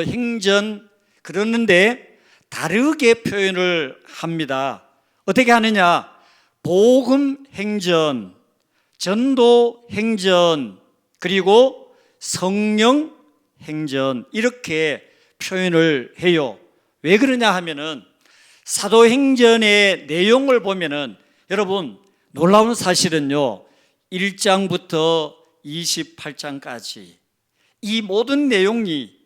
행전 그러는데 다르게 표현을 합니다. 어떻게 하느냐? 복음 행전, 전도 행전, 그리고 성령 행전 이렇게 표현을 해요. 왜 그러냐 하면은 사도행전의 내용을 보면은 여러분 놀라운 사실은요. 1장부터 28장까지 이 모든 내용이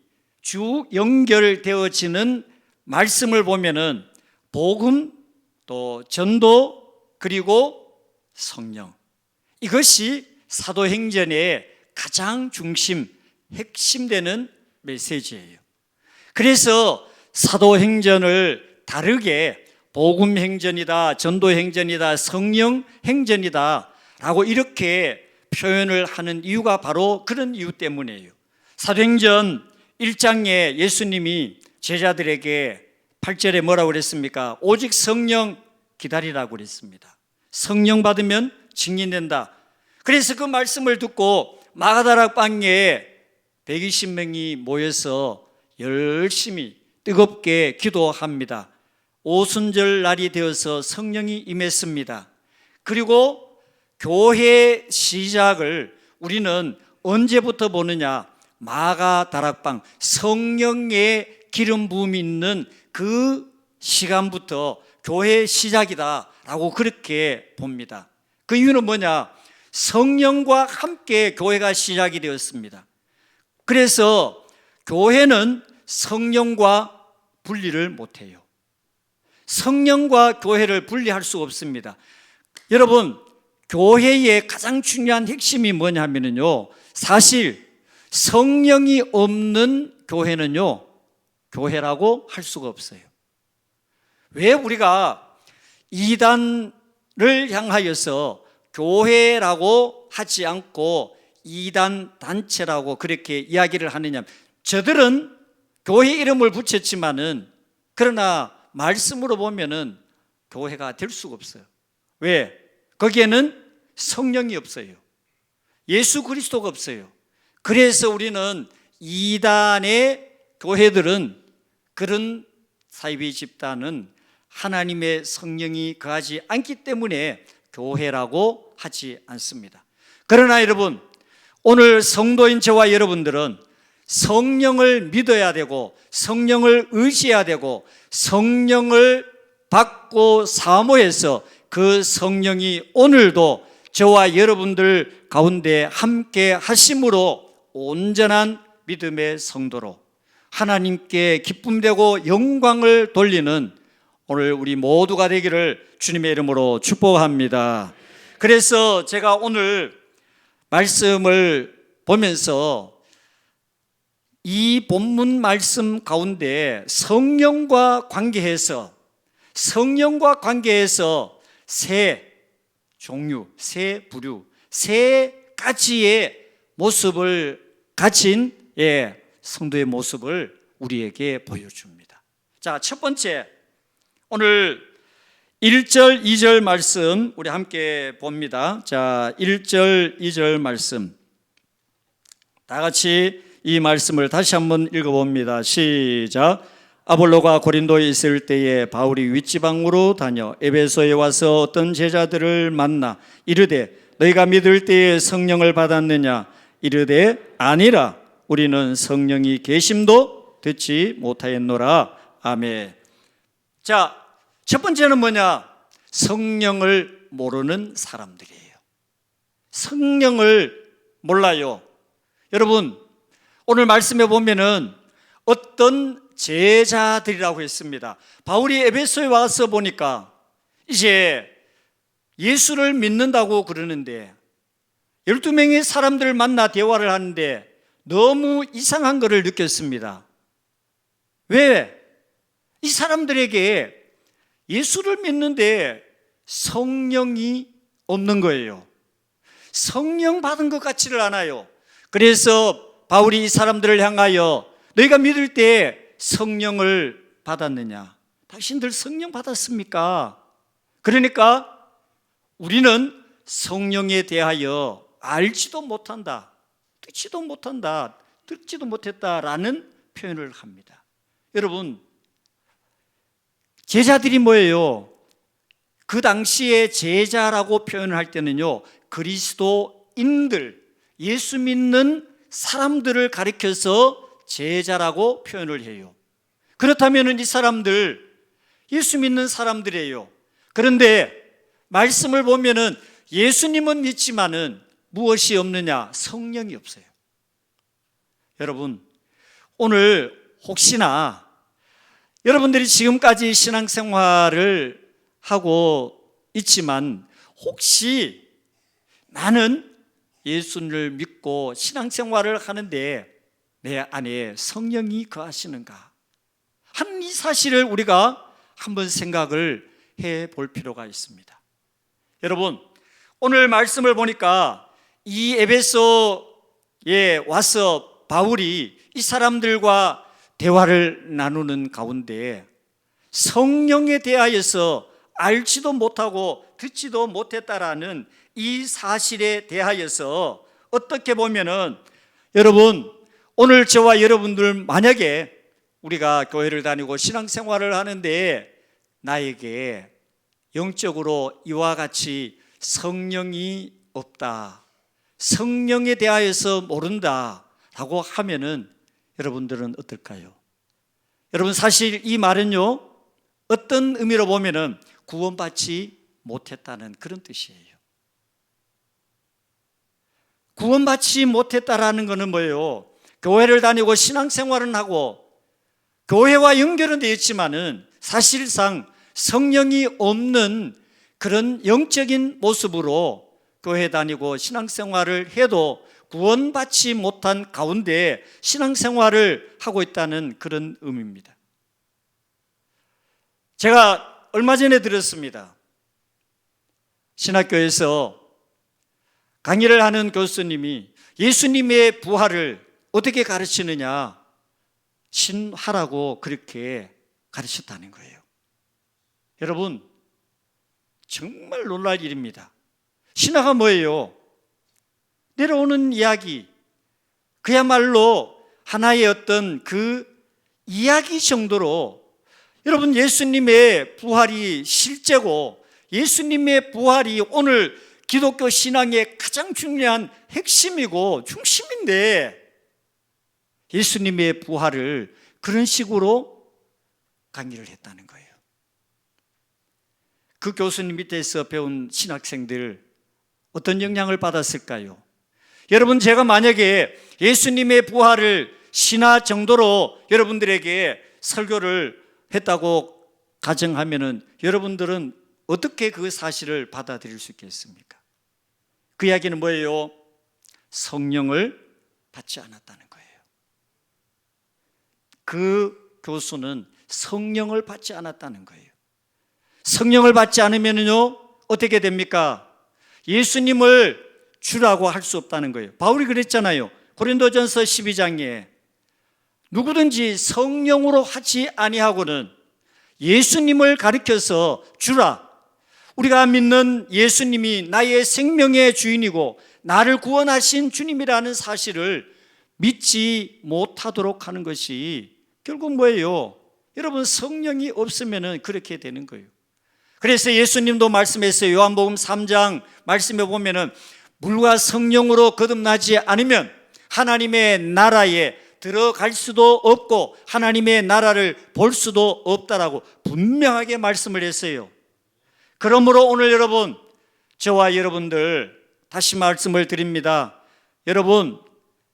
쭉 연결되어지는 말씀을 보면은 복음 또 전도 그리고 성령 이것이 사도행전의 가장 중심 핵심되는 메시지예요. 그래서 사도행전을 다르게 복음 행전이다, 전도 행전이다, 성령 행전이다 라고 이렇게 표현을 하는 이유가 바로 그런 이유 때문이에요. 사도행전 1장에 예수님이 제자들에게 8절에 뭐라고 그랬습니까? 오직 성령 기다리라고 그랬습니다. 성령 받으면 증인된다. 그래서 그 말씀을 듣고 마가다락 방에 120명이 모여서 열심히 뜨겁게 기도합니다. 오순절 날이 되어서 성령이 임했습니다. 그리고 교회 시작을 우리는 언제부터 보느냐? 마가 다락방 성령의 기름 부음이 있는 그 시간부터 교회 시작이다라고 그렇게 봅니다. 그 이유는 뭐냐? 성령과 함께 교회가 시작이 되었습니다. 그래서 교회는 성령과 분리를 못해요. 성령과 교회를 분리할 수 없습니다. 여러분, 교회의 가장 중요한 핵심이 뭐냐면요. 사실 성령이 없는 교회는요, 교회라고 할 수가 없어요. 왜 우리가 이단을 향하여서 교회라고 하지 않고 이단 단체라고 그렇게 이야기를 하느냐? 저들은 교회 이름을 붙였지만은 그러나 말씀으로 보면은 교회가 될 수가 없어요. 왜? 거기에는 성령이 없어요. 예수 그리스도가 없어요. 그래서 우리는 이단의 교회들은 그런 사이비 집단은 하나님의 성령이 거하지 않기 때문에 교회라고 하지 않습니다. 그러나 여러분, 오늘 성도인 저와 여러분들은 성령을 믿어야 되고 성령을 의지해야 되고 성령을 받고 사모해서 그 성령이 오늘도 저와 여러분들 가운데 함께 하심으로 온전한 믿음의 성도로 하나님께 기쁨 되고 영광을 돌리는 오늘 우리 모두가 되기를 주님의 이름으로 축복합니다. 그래서 제가 오늘 말씀을 보면서 이 본문 말씀 가운데 성령과 관계해서 성령과 관계해서 세 종류, 세 부류, 세 가지의 모습을 가진 예, 성도의 모습을 우리에게 보여줍니다. 자, 첫 번째 오늘 1절, 2절 말씀 우리 함께 봅니다. 자, 1절, 2절 말씀. 다 같이 이 말씀을 다시 한번 읽어 봅니다. 시작. 아볼로가 고린도에 있을 때에 바울이 윗지방으로 다녀 에베소에 와서 어떤 제자들을 만나 이르되 너희가 믿을 때에 성령을 받았느냐 이르되 아니라 우리는 성령이 계심도 듣지 못하였노라 아멘. 자, 첫 번째는 뭐냐? 성령을 모르는 사람들이에요. 성령을 몰라요. 여러분, 오늘 말씀에 보면은 어떤 제자들이라고 했습니다. 바울이 에베소에 와서 보니까 이제 예수를 믿는다고 그러는데 12명의 사람들을 만나 대화를 하는데 너무 이상한 것을 느꼈습니다. 왜? 이 사람들에게 예수를 믿는데 성령이 없는 거예요. 성령 받은 것 같지를 않아요. 그래서 바울이 이 사람들을 향하여 너희가 믿을 때 성령을 받았느냐? 당신들 성령 받았습니까? 그러니까 우리는 성령에 대하여 알지도 못한다, 듣지도 못한다, 듣지도 못했다라는 표현을 합니다. 여러분, 제자들이 뭐예요? 그 당시에 제자라고 표현을 할 때는요, 그리스도인들, 예수 믿는 사람들을 가리켜서 제자라고 표현을 해요. 그렇다면 이 사람들, 예수 믿는 사람들이에요. 그런데 말씀을 보면은 예수님은 있지만은 무엇이 없느냐? 성령이 없어요. 여러분, 오늘 혹시나 여러분들이 지금까지 신앙생활을 하고 있지만 혹시 나는 예수를 믿고 신앙생활을 하는데 내 안에 성령이 거하시는가 하는 이 사실을 우리가 한번 생각을 해 볼 필요가 있습니다. 여러분, 오늘 말씀을 보니까 이 에베소에 와서 바울이 이 사람들과 대화를 나누는 가운데 성령에 대하여서 알지도 못하고 듣지도 못했다라는 이 사실에 대하여서 어떻게 보면은 여러분 오늘 저와 여러분들 만약에 우리가 교회를 다니고 신앙생활을 하는데 나에게 영적으로 이와 같이 성령이 없다. 성령에 대하여서 모른다라고 하면은 여러분들은 어떨까요? 여러분 사실 이 말은요. 어떤 의미로 보면은 구원받지 못했다는 그런 뜻이에요. 구원받지 못했다라는 것은 뭐예요? 교회를 다니고 신앙생활은 하고 교회와 연결은 되어 있지만은 사실상 성령이 없는 그런 영적인 모습으로 교회 다니고 신앙생활을 해도 구원받지 못한 가운데 신앙생활을 하고 있다는 그런 의미입니다. 제가 얼마 전에 들었습니다. 신학교에서 강의를 하는 교수님이 예수님의 부활을 어떻게 가르치느냐 신하라고 그렇게 가르쳤다는 거예요. 여러분 정말 놀랄 일입니다. 신화가 뭐예요? 내려오는 이야기. 그야말로 하나의 어떤 그 이야기 정도로 여러분 예수님의 부활이 실제고 예수님의 부활이 오늘 기독교 신앙의 가장 중요한 핵심이고 중심인데 예수님의 부활을 그런 식으로 강의를 했다는 거예요. 그 교수님 밑에서 배운 신학생들 어떤 영향을 받았을까요? 여러분 제가 만약에 예수님의 부활을 신화 정도로 여러분들에게 설교를 했다고 가정하면은 여러분들은 어떻게 그 사실을 받아들일 수 있겠습니까? 그 이야기는 뭐예요? 성령을 받지 않았다는 거예요. 그 교수는 성령을 받지 않았다는 거예요. 성령을 받지 않으면요 어떻게 됩니까? 예수님을 주라고 할 수 없다는 거예요. 바울이 그랬잖아요. 고린도전서 12장에 누구든지 성령으로 하지 아니하고는 예수님을 가리켜서 주라. 우리가 믿는 예수님이 나의 생명의 주인이고 나를 구원하신 주님이라는 사실을 믿지 못하도록 하는 것이 결국 뭐예요? 여러분 성령이 없으면 그렇게 되는 거예요. 그래서 예수님도 말씀했어요. 요한복음 3장 말씀해 보면은 물과 성령으로 거듭나지 않으면 하나님의 나라에 들어갈 수도 없고 하나님의 나라를 볼 수도 없다라고 분명하게 말씀을 했어요. 그러므로 오늘 여러분 저와 여러분들 다시 말씀을 드립니다. 여러분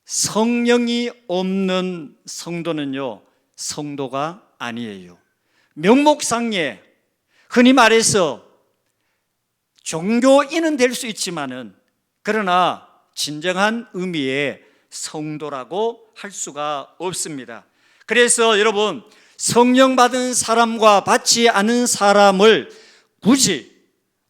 성령이 없는 성도는요 성도가 아니에요. 명목상에 흔히 말해서 종교인은 될 수 있지만은 그러나 진정한 의미의 성도라고 할 수가 없습니다. 그래서 여러분 성령 받은 사람과 받지 않은 사람을 굳이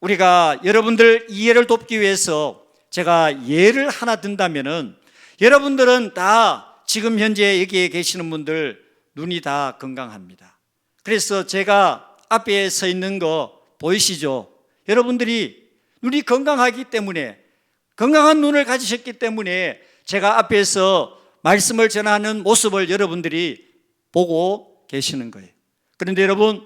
우리가 여러분들 이해를 돕기 위해서 제가 예를 하나 든다면은 여러분들은 다 지금 현재 여기에 계시는 분들 눈이 다 건강합니다. 그래서 제가 앞에 서 있는 거 보이시죠? 여러분들이 눈이 건강하기 때문에 건강한 눈을 가지셨기 때문에 제가 앞에서 말씀을 전하는 모습을 여러분들이 보고 계시는 거예요. 그런데 여러분,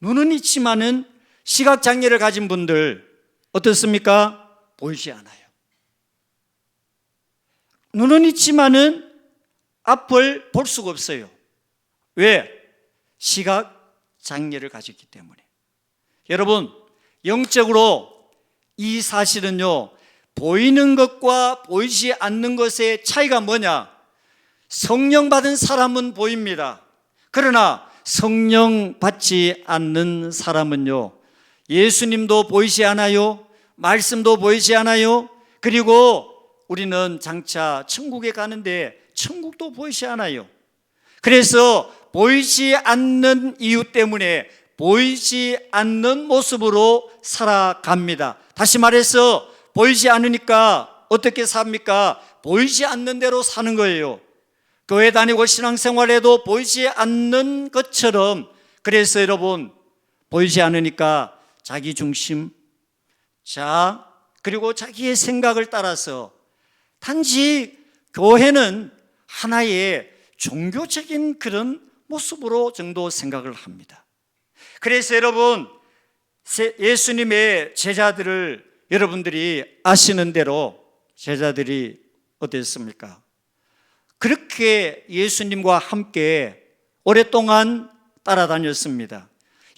눈은 있지만은 시각 장애를 가진 분들 어떻습니까? 보이지 않아요. 눈은 있지만은 앞을 볼 수가 없어요. 왜? 시각 장애를 가졌기 때문에. 여러분, 영적으로 이 사실은요, 보이는 것과 보이지 않는 것의 차이가 뭐냐? 성령 받은 사람은 보입니다. 그러나 성령 받지 않는 사람은요, 예수님도 보이지 않아요. 말씀도 보이지 않아요. 그리고 우리는 장차 천국에 가는데 천국도 보이지 않아요. 그래서 보이지 않는 이유 때문에 보이지 않는 모습으로 살아갑니다. 다시 말해서 보이지 않으니까 어떻게 삽니까? 보이지 않는 대로 사는 거예요. 교회 다니고 신앙생활에도 보이지 않는 것처럼 그래서 여러분 보이지 않으니까 자기 중심 자 그리고 자기의 생각을 따라서 단지 교회는 하나의 종교적인 그런 모습으로 정도 생각을 합니다. 그래서 여러분 예수님의 제자들을 여러분들이 아시는 대로 제자들이 어땠습니까? 그렇게 예수님과 함께 오랫동안 따라다녔습니다.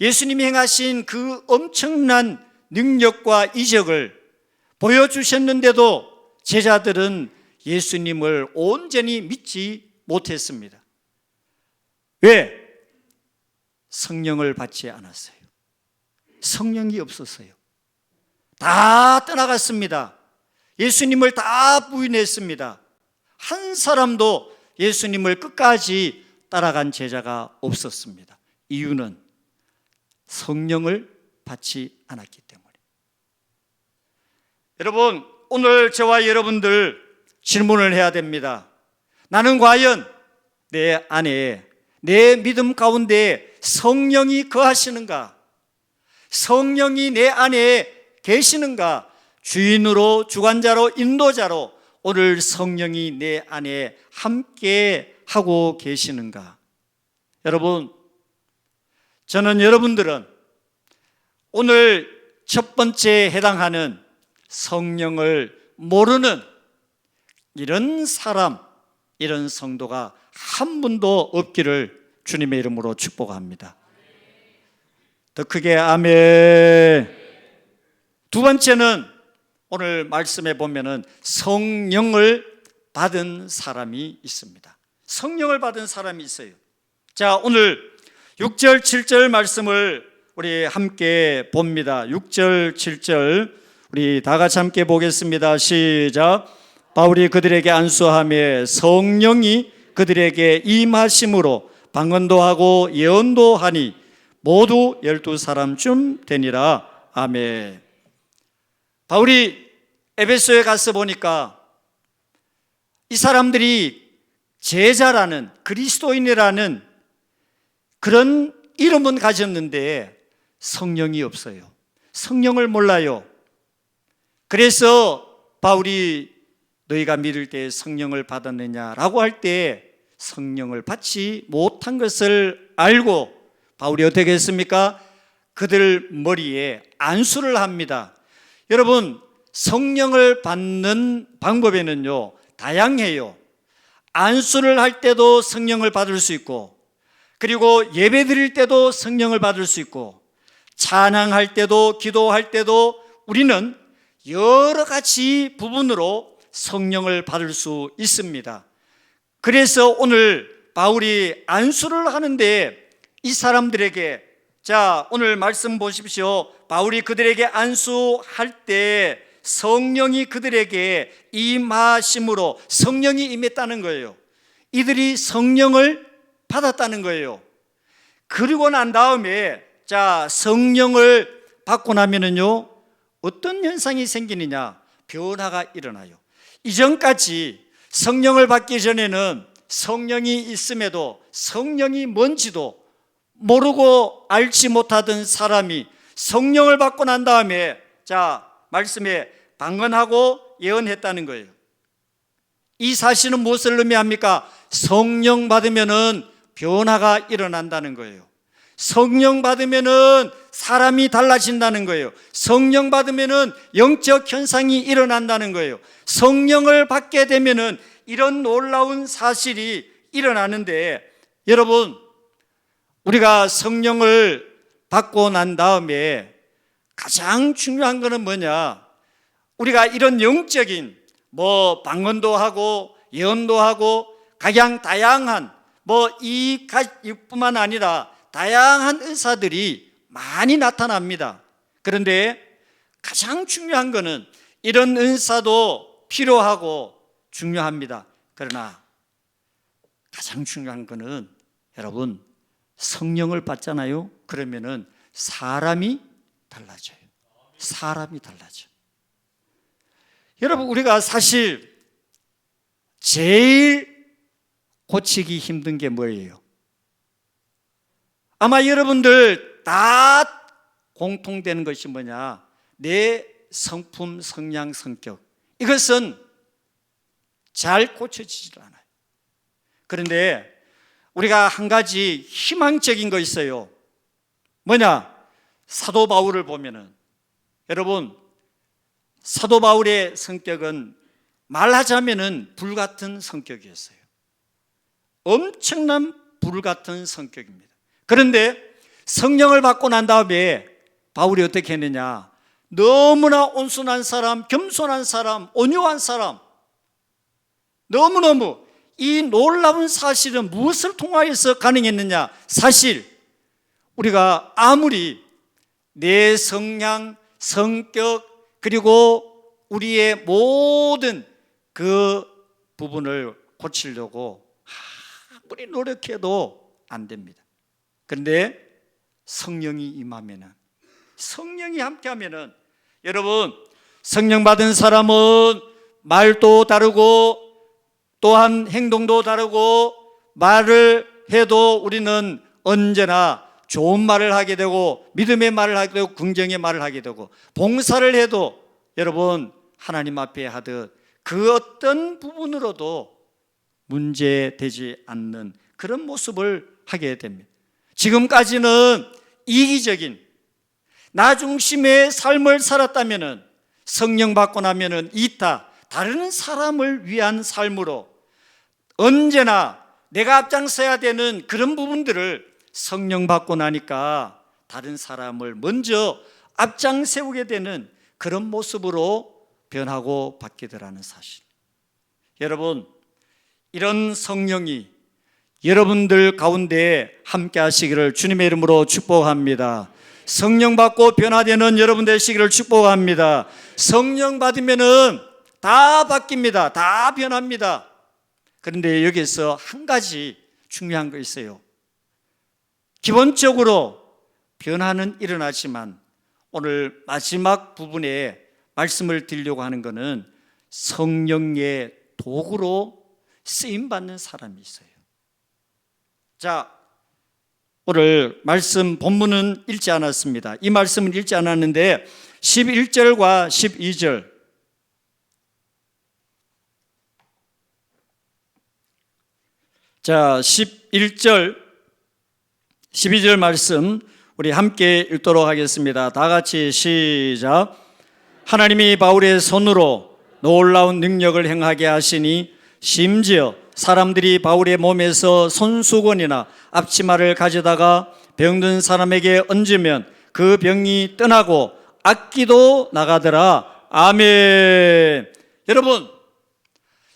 예수님이 행하신 그 엄청난 능력과 이적을 보여주셨는데도 제자들은 예수님을 온전히 믿지 못했습니다. 왜? 성령을 받지 않았어요. 성령이 없었어요. 다 떠나갔습니다. 예수님을 다 부인했습니다. 한 사람도 예수님을 끝까지 따라간 제자가 없었습니다. 이유는 성령을 받지 않았기 때문에. 여러분, 오늘 저와 여러분들 질문을 해야 됩니다. 나는 과연 내 안에, 내 믿음 가운데 성령이 거하시는가? 성령이 내 안에 계시는가? 주인으로, 주관자로, 인도자로 오늘 성령이 내 안에 함께 하고 계시는가? 여러분, 저는 여러분들은 오늘 첫 번째 해당하는 성령을 모르는 이런 사람, 이런 성도가 한 분도 없기를 주님의 이름으로 축복합니다. 더 크게 아멘. 두 번째는 오늘 말씀에 보면은 성령을 받은 사람이 있습니다. 성령을 받은 사람이 있어요. 자, 오늘 6절, 7절 말씀을 우리 함께 봅니다. 6절, 7절 우리 다 같이 함께 보겠습니다. 시작. 바울이 그들에게 안수함에 성령이 그들에게 임하심으로 방언도 하고 예언도 하니 모두 열두 사람쯤 되니라. 아멘. 바울이 에베소에 가서 보니까 이 사람들이 제자라는 그리스도인이라는 그런 이름은 가졌는데 성령이 없어요. 성령을 몰라요. 그래서 바울이 너희가 믿을 때 성령을 받았느냐라고 할 때 성령을 받지 못한 것을 알고 바울이 어떻게 했습니까? 그들 머리에 안수를 합니다. 여러분, 성령을 받는 방법에는요, 다양해요. 안수를 할 때도 성령을 받을 수 있고, 그리고 예배 드릴 때도 성령을 받을 수 있고, 찬양할 때도, 기도할 때도 우리는 여러 가지 부분으로 성령을 받을 수 있습니다. 그래서 오늘 바울이 안수를 하는데 이 사람들에게 자, 오늘 말씀 보십시오. 바울이 그들에게 안수할 때 성령이 그들에게 임하심으로 성령이 임했다는 거예요. 이들이 성령을 받았다는 거예요. 그리고 난 다음에 자, 성령을 받고 나면은요, 어떤 현상이 생기느냐? 변화가 일어나요. 이전까지 성령을 받기 전에는 성령이 있음에도 성령이 뭔지도 모르고 알지 못하던 사람이 성령을 받고 난 다음에 자 말씀에 방언하고 예언했다는 거예요. 이 사실은 무엇을 의미합니까? 성령 받으면은 변화가 일어난다는 거예요. 성령 받으면은 사람이 달라진다는 거예요. 성령 받으면은 영적 현상이 일어난다는 거예요. 성령을 받게 되면은 이런 놀라운 사실이 일어나는데 여러분 우리가 성령을 받고 난 다음에 가장 중요한 것은 뭐냐? 우리가 이런 영적인 뭐 방언도 하고 예언도 하고 가장 다양한 뭐 이뿐만 아니라 다양한 은사들이 많이 나타납니다. 그런데 가장 중요한 것은 이런 은사도 필요하고 중요합니다. 그러나 가장 중요한 것은 여러분 성령을 받잖아요. 그러면은 사람이 달라져요. 사람이 달라져. 여러분 우리가 사실 제일 고치기 힘든 게 뭐예요? 아마 여러분들 다 공통되는 것이 뭐냐? 내 성품, 성량, 성격. 이것은 잘 고쳐지질 않아요. 그런데 우리가 한 가지 희망적인 거 있어요. 뭐냐? 사도 바울을 보면은 여러분 사도 바울의 성격은 말하자면은 불 같은 성격이었어요. 엄청난 불 같은 성격입니다. 그런데 성령을 받고 난 다음에 바울이 어떻게 했느냐? 너무나 온순한 사람, 겸손한 사람, 온유한 사람, 너무너무 이 놀라운 사실은 무엇을 통하여서 가능했느냐? 사실 우리가 아무리 내 성향, 성격, 그리고 우리의 모든 그 부분을 고치려고 아무리 노력해도 안 됩니다. 그런데 성령이 임하면은 성령이 함께하면은 여러분 성령 받은 사람은 말도 다르고 또한 행동도 다르고 말을 해도 우리는 언제나 좋은 말을 하게 되고 믿음의 말을 하게 되고 긍정의 말을 하게 되고 봉사를 해도 여러분 하나님 앞에 하듯 그 어떤 부분으로도 문제되지 않는 그런 모습을 하게 됩니다. 지금까지는 이기적인 나 중심의 삶을 살았다면은 성령 받고 나면은 이타 다른 사람을 위한 삶으로 언제나 내가 앞장서야 되는 그런 부분들을 성령 받고 나니까 다른 사람을 먼저 앞장 세우게 되는 그런 모습으로 변하고 바뀌게 되라는 사실. 여러분, 이런 성령이 여러분들 가운데 함께 하시기를 주님의 이름으로 축복합니다. 성령 받고 변화되는 여러분 되시기를 축복합니다. 성령 받으면은 다 바뀝니다. 다 변합니다. 그런데 여기서 한 가지 중요한 거 있어요. 기본적으로 변화는 일어나지만 오늘 마지막 부분에 말씀을 드리려고 하는 것은 성령의 도구로 쓰임 받는 사람이 있어요. 자, 오늘 말씀 본문은 읽지 않았습니다. 이 말씀은 읽지 않았는데 11절과 12절 자, 11절 12절 말씀 우리 함께 읽도록 하겠습니다. 다 같이 시작. 하나님이 바울의 손으로 놀라운 능력을 행하게 하시니 심지어 사람들이 바울의 몸에서 손수건이나 앞치마를 가져다가 병든 사람에게 얹으면 그 병이 떠나고 악기도 나가더라. 아멘. 여러분,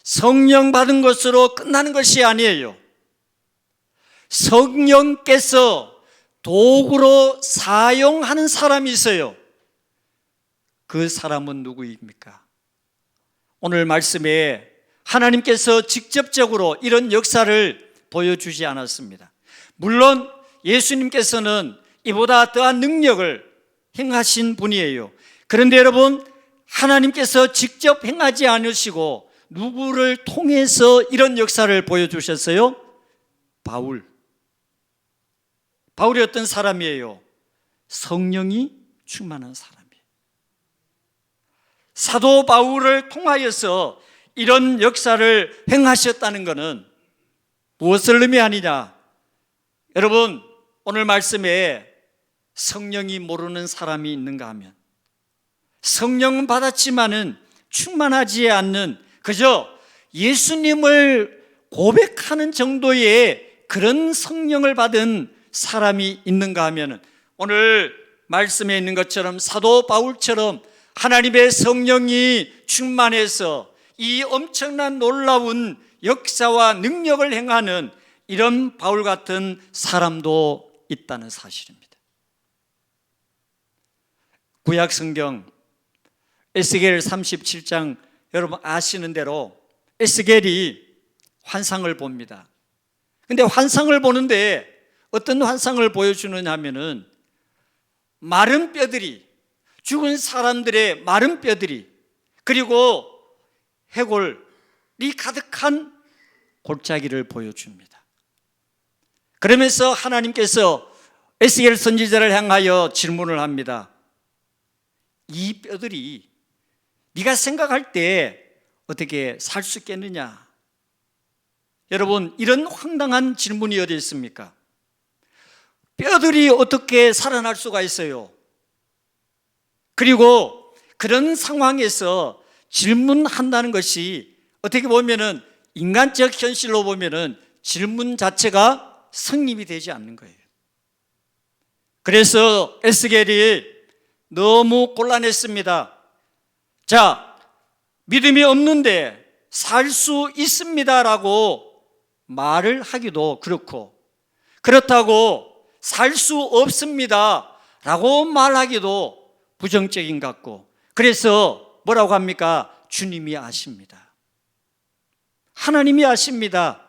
성령 받은 것으로 끝나는 것이 아니에요. 성령께서 도구로 사용하는 사람이 있어요. 그 사람은 누구입니까? 오늘 말씀에 하나님께서 직접적으로 이런 역사를 보여주지 않았습니다. 물론 예수님께서는 이보다 더한 능력을 행하신 분이에요. 그런데 여러분, 하나님께서 직접 행하지 않으시고 누구를 통해서 이런 역사를 보여주셨어요? 바울. 바울이 어떤 사람이에요? 성령이 충만한 사람이에요. 사도 바울을 통하여서 이런 역사를 행하셨다는 것은 무엇을 의미하느냐? 여러분, 오늘 말씀에 성령이 모르는 사람이 있는가 하면 성령은 받았지만은 충만하지 않는 그저 예수님을 고백하는 정도의 그런 성령을 받은 사람이 있는가 하면은 오늘 말씀에 있는 것처럼 사도 바울처럼 하나님의 성령이 충만해서 이 엄청난 놀라운 역사와 능력을 행하는 이런 바울 같은 사람도 있다는 사실입니다. 구약 성경 에스겔 37장 여러분 아시는 대로 에스겔이 환상을 봅니다. 근데 환상을 보는데 어떤 환상을 보여주느냐 하면은 마른 뼈들이 죽은 사람들의 마른 뼈들이 그리고 해골이 가득한 골짜기를 보여줍니다. 그러면서 하나님께서 에스겔 선지자를 향하여 질문을 합니다. 이 뼈들이 네가 생각할 때 어떻게 살 수 있겠느냐? 여러분, 이런 황당한 질문이 어디 있습니까? 뼈들이 어떻게 살아날 수가 있어요? 그리고 그런 상황에서 질문한다는 것이 어떻게 보면은 인간적 현실로 보면은 질문 자체가 성립이 되지 않는 거예요. 그래서 에스겔이 너무 곤란했습니다. 자, 믿음이 없는데 살 수 있습니다라고 말을 하기도 그렇고, 그렇다고 살 수 없습니다라고 말하기도 부정적인 것 같고, 그래서 뭐라고 합니까? 주님이 아십니다. 하나님이 아십니다.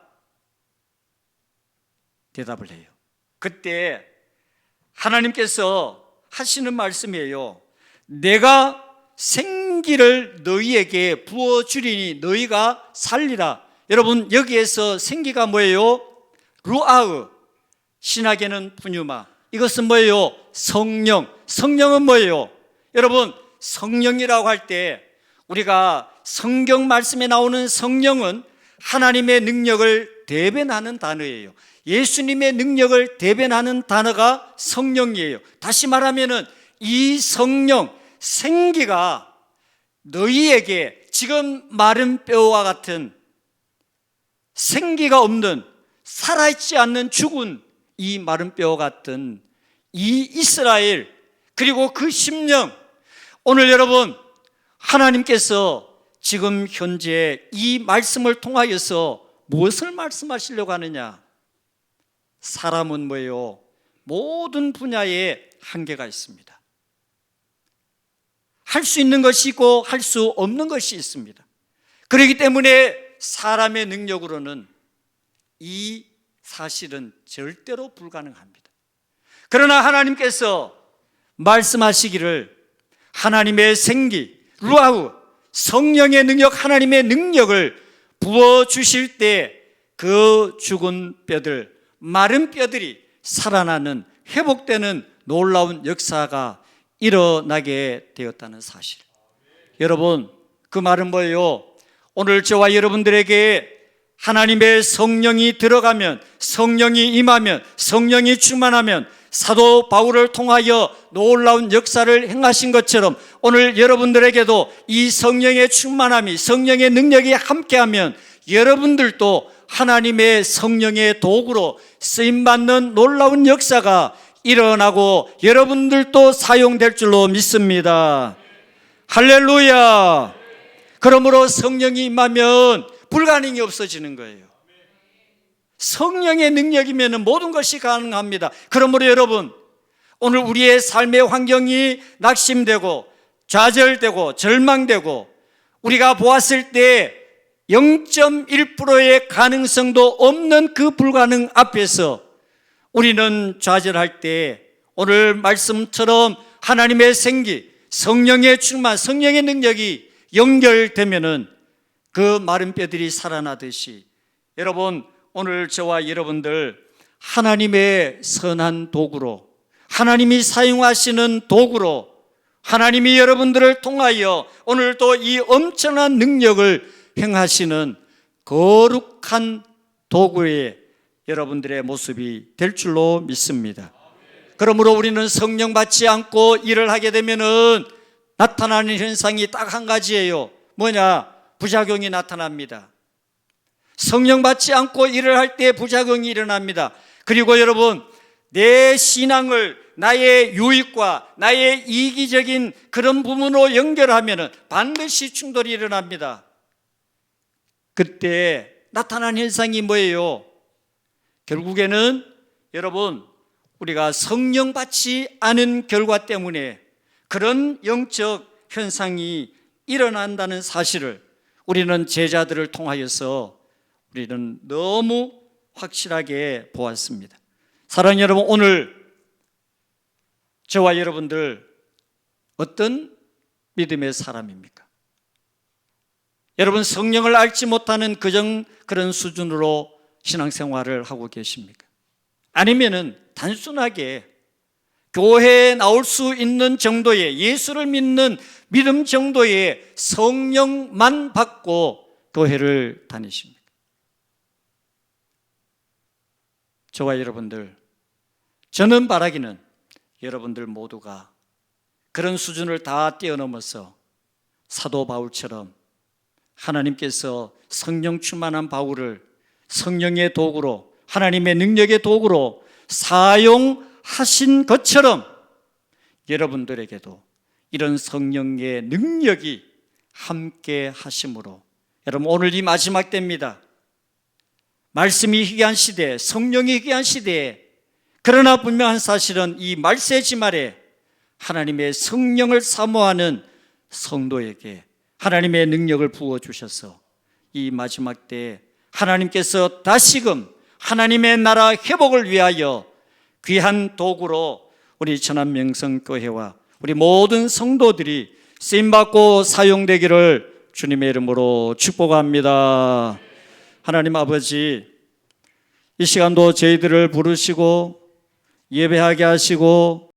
대답을 해요. 그때 하나님께서 하시는 말씀이에요. 내가 생기를 너희에게 부어주리니 너희가 살리라. 여러분, 여기에서 생기가 뭐예요? 루아흐. 신학에는 푸뉴마. 이것은 뭐예요? 성령. 성령은 뭐예요? 여러분, 성령이라고 할 때 우리가 성경 말씀에 나오는 성령은 하나님의 능력을 대변하는 단어예요. 예수님의 능력을 대변하는 단어가 성령이에요. 다시 말하면은 이 성령, 생기가 너희에게 지금 마른 뼈와 같은 생기가 없는 살아있지 않는 죽은 이 마른 뼈 같은 이 이스라엘 그리고 그 심령 오늘 여러분 하나님께서 지금 현재 이 말씀을 통하여서 무엇을 말씀하시려고 하느냐? 사람은 뭐예요? 모든 분야에 한계가 있습니다. 할 수 있는 것이 있고 할 수 없는 것이 있습니다. 그렇기 때문에 사람의 능력으로는 이 사실은 절대로 불가능합니다. 그러나 하나님께서 말씀하시기를 하나님의 생기, 루아우, 성령의 능력, 하나님의 능력을 부어 주실 때 그 죽은 뼈들, 마른 뼈들이 살아나는 회복되는 놀라운 역사가 일어나게 되었다는 사실. 여러분, 그 말은 뭐예요? 오늘 저와 여러분들에게 하나님의 성령이 들어가면, 성령이 임하면, 성령이 충만하면 사도 바울을 통하여 놀라운 역사를 행하신 것처럼 오늘 여러분들에게도 이 성령의 충만함이 성령의 능력이 함께하면 여러분들도 하나님의 성령의 도구로 쓰임 받는 놀라운 역사가 일어나고 여러분들도 사용될 줄로 믿습니다. 할렐루야. 그러므로 성령이 임하면 불가능이 없어지는 거예요. 성령의 능력이면 모든 것이 가능합니다. 그러므로 여러분, 오늘 우리의 삶의 환경이 낙심되고 좌절되고 절망되고 우리가 보았을 때 0.1%의 가능성도 없는 그 불가능 앞에서 우리는 좌절할 때 오늘 말씀처럼 하나님의 생기, 성령의 충만, 성령의 능력이 연결되면은 그 마른 뼈들이 살아나듯이 여러분 오늘 저와 여러분들 하나님의 선한 도구로 하나님이 사용하시는 도구로 하나님이 여러분들을 통하여 오늘도 이 엄청난 능력을 행하시는 거룩한 도구의 여러분들의 모습이 될 줄로 믿습니다. 그러므로 우리는 성령 받지 않고 일을 하게 되면은 나타나는 현상이 딱 한 가지예요. 뭐냐? 부작용이 나타납니다. 성령 받지 않고 일을 할 때 부작용이 일어납니다. 그리고 여러분, 내 신앙을 나의 유익과 나의 이기적인 그런 부분으로 연결하면 반드시 충돌이 일어납니다. 그때 나타난 현상이 뭐예요? 결국에는 여러분, 우리가 성령 받지 않은 결과 때문에 그런 영적 현상이 일어난다는 사실을 우리는 제자들을 통하여서 우리는 너무 확실하게 보았습니다. 사랑하는 여러분, 오늘 저와 여러분들 어떤 믿음의 사람입니까? 여러분 성령을 알지 못하는 그정 그런 수준으로 신앙생활을 하고 계십니까? 아니면은 단순하게 교회에 나올 수 있는 정도의 예수를 믿는 믿음 정도의 성령만 받고 교회를 다니십니까? 저와 여러분들, 저는 바라기는 여러분들 모두가 그런 수준을 다 뛰어넘어서 사도 바울처럼 하나님께서 성령 충만한 바울을 성령의 도구로 하나님의 능력의 도구로 사용 하신 것처럼 여러분들에게도 이런 성령의 능력이 함께 하심으로 여러분 오늘 이 마지막 때입니다. 말씀이 희귀한 시대, 성령이 희귀한 시대에 그러나 분명한 사실은 이 말세지 말에 하나님의 성령을 사모하는 성도에게 하나님의 능력을 부어 주셔서 이 마지막 때에 하나님께서 다시금 하나님의 나라 회복을 위하여 귀한 도구로 우리 천안 명성교회와 우리 모든 성도들이 쓰임받고 사용되기를 주님의 이름으로 축복합니다. 하나님 아버지, 이 시간도 저희들을 부르시고 예배하게 하시고